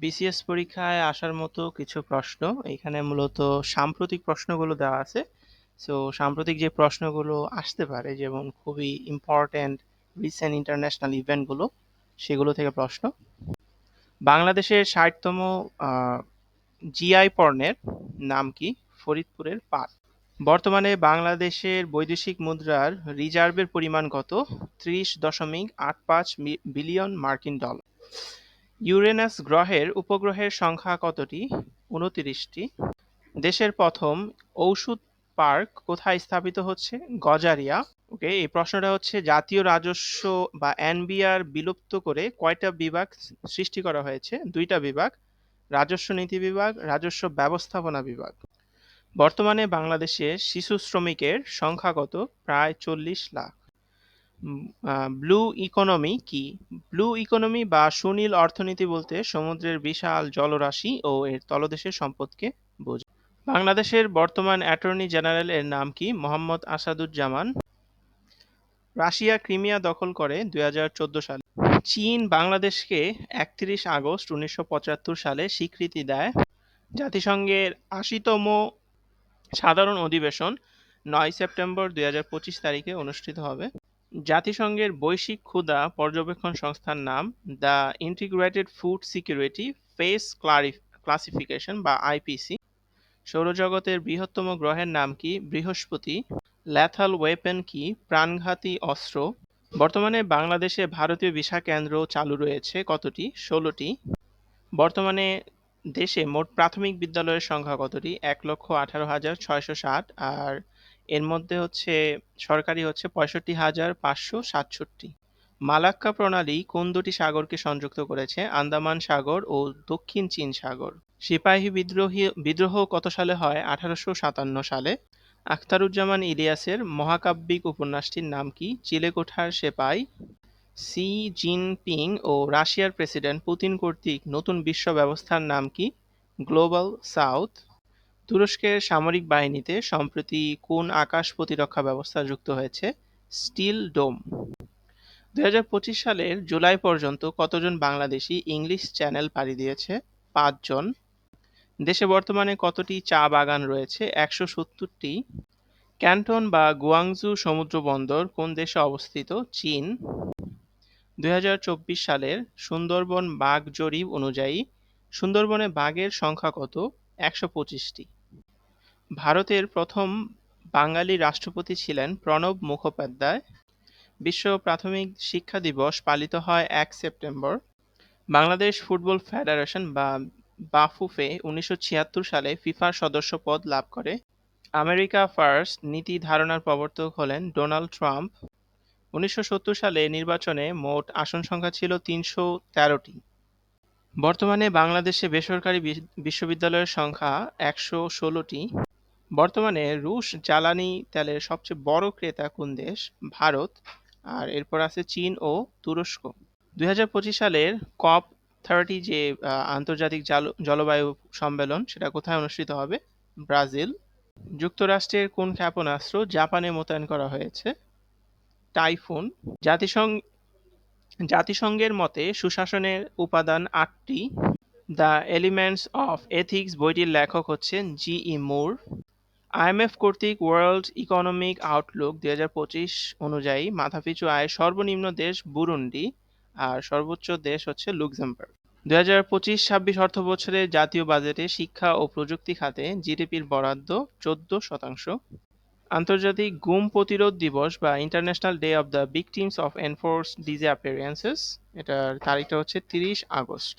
BCS পরীক্ষায় আসার মতো কিছু প্রশ্ন। এখানে মূলত সাম্প্রতিক প্রশ্নগুলো দেওয়া আছে। সো সাম্প্রতিক যে প্রশ্নগুলো আসতে পারে, যেমন খুবই ইম্পর্ট্যান্ট রিসেন্ট ইন্টারন্যাশনাল ইভেন্টগুলো সেগুলো থেকে প্রশ্ন। বাংলাদেশের ষাটতম জিআই পণ্যের নাম কি? ফরিদপুরের পাট। বর্তমানে বাংলাদেশের বৈদেশিক মুদ্রার রিজার্ভের পরিমাণ কত? ত্রিশ দশমিক আট পাঁচ বিলিয়ন মার্কিন ডলার ইউরেনাস গ্রহের উপগ্রহের সংখ্যা কতটি? উনত্রিশটি। দেশের প্রথম ঔষধ পার্ক কোথায় স্থাপিত হচ্ছে? গজারিয়া। ওকে, এই প্রশ্নটা হচ্ছে, জাতীয় রাজস্ব বা এনবিআর বিলুপ্ত করে কয়টা বিভাগ সৃষ্টি করা হয়েছে? দুইটা বিভাগ, রাজস্ব নীতি বিভাগ, রাজস্ব ব্যবস্থাপনা বিভাগ। বর্তমানে বাংলাদেশে শিশু শ্রমিকের সংখ্যা কত? প্রায় চল্লিশ লাখ। ব্লু ইকোনমি কি? ব্লু ইকোনমি বা সুনীল অর্থনীতি বলতে সমুদ্রের বিশাল জলরাশি ও এর তলদেশের সম্পদকে বোঝায় বাংলাদেশের বর্তমান অ্যাটর্নি জেনারেল এর নাম কি? মোহাম্মদ আসাদুজ্জামান। রাশিয়া ক্রিমিয়া দখল করে দুই হাজার চোদ্দ সালে। চীন বাংলাদেশকে একত্রিশ আগস্ট উনিশশো পঁচাত্তর সালে স্বীকৃতি দেয়। জাতিসংঘের আশিতম সাধারণ অধিবেশন নয় সেপ্টেম্বর দুই হাজার পঁচিশ তারিখে অনুষ্ঠিত হবে। জাতিসংঘের বৈশ্বিক ক্ষুধা পর্যবেক্ষণ সংস্থার নাম the integrated food security phase classification বা আইপিসি সৌরজগতের বৃহত্তম গ্রহের নাম কি? বৃহস্পতি। ল্যাথাল ওয়েপেন কি? প্রাণঘাতী অস্ত্র। বর্তমানে বাংলাদেশে ভারতীয় ভিসা কেন্দ্র চালু রয়েছে কতটি? ষোলোটি। বর্তমানে দেশে মোট প্রাথমিক বিদ্যালয়ের সংখ্যা কতটি? এক লক্ষ আঠারো হাজার ছয়শো ষাট। আর এর মধ্যে হচ্ছে সরকারি হচ্ছে পঁয়ষট্টি হাজার পাঁচশো সাতষট্টি। মালাক্কা প্রণালী কোন দুটি সাগরকে সংযুক্ত করেছে? আন্দামান সাগর ও দক্ষিণ চীন সাগর। সিপাহী বিদ্রোহী, বিদ্রোহ কত সালে হয়? আঠারোশো সাতান্ন সালে। আখতারুজ্জামান ইলিয়াসের মহাকাব্যিক উপন্যাসটির নাম কি? চিলেকোঠার সেপাই। সি জিনপিং ও রাশিয়ার প্রেসিডেন্ট পুতিন কর্তৃক নতুন বিশ্ব ব্যবস্থার নাম কি? Global south. তুরস্কের সামরিক বাহিনীতে সম্প্রতি কোন আকাশ প্রতিরক্ষা ব্যবস্থা যুক্ত হয়েছে? Steel dome. দুই হাজার পঁচিশ সালের জুলাই পর্যন্ত কতজন বাংলাদেশি ইংলিশ চ্যানেল পাড়ি দিয়েছে? পাঁচজন। দেশে বর্তমানে কতটি চা বাগান রয়েছে? একশো সত্তরটি। ক্যান্টন বা গুয়াংজু সমুদ্র বন্দর কোন দেশে অবস্থিত? চীন। দুই হাজার চব্বিশ সালের সুন্দরবন বাঘ জরিপ অনুযায়ী সুন্দরবনে বাঘের সংখ্যা কত? একশো পঁচিশটি। ভারতের প্রথম বাঙালি রাষ্ট্রপতি ছিলেন প্রণব মুখোপাধ্যায়। বিশ্ব প্রাথমিক শিক্ষা দিবস পালিত হয় এক সেপ্টেম্বর। বাংলাদেশ ফুটবল ফেডারেশন বা বাফুফে উনিশশো ছিয়াত্তর সালে ফিফার সদস্য পদ লাভ করে। আমেরিকা ফার্স্ট নীতি ধারণার প্রবর্তক হলেন ডোনাল্ড ট্রাম্প। উনিশশো সত্তর সালে নির্বাচনে মোট আসন সংখ্যা ছিল তিনশো তেরোটি। বর্তমানে বাংলাদেশে বেসরকারি বিশ্ববিদ্যালয়ের সংখ্যা একশো ষোলোটি। বর্তমানে রুশ জ্বালানি তেলের সবচেয়ে বড় ক্রেতা কোন দেশ? ভারত। আর এরপর আছে চীন ও তুরস্ক। দুই হাজার পঁচিশ সালের কপ থার্টি যে আন্তর্জাতিক জলবায়ু সম্মেলন, সেটা কোথায় অনুষ্ঠিত হবে? ব্রাজিল। যুক্তরাষ্ট্রের কোন ক্ষেপণাস্ত্র জাপানে মোতায়েন করা হয়েছে? টাইফুন। জাতিসংঘ জাতিসংঘের মতে সুশাসনের উপাদান আটটি। দ্য এলিমেন্টস অফ এথিক্স বইটির লেখক হচ্ছেন জি ই মুর। আইএমএফ কর্তৃক ওয়ার্ল্ড ইকোনমিক আউটলুক দুই হাজার পঁচিশ অনুযায়ী মাথাপিছু আয় সর্বনিম্ন দেশ বুরুন্ডি আর সর্বোচ্চ দেশ হচ্ছে লুক্সেমবার্গ। দুই হাজার পঁচিশ ছাব্বিশ অর্থ বছরে জাতীয় বাজেটে শিক্ষা ও প্রযুক্তি খাতে জিডিপির বরাদ্দ চোদ্দ শতাংশ। আন্তর্জাতিক গুম প্রতিরোধ দিবস বা international day of the victims of enforced disappearances এটার তারিখটা হচ্ছে তিরিশ আগস্ট।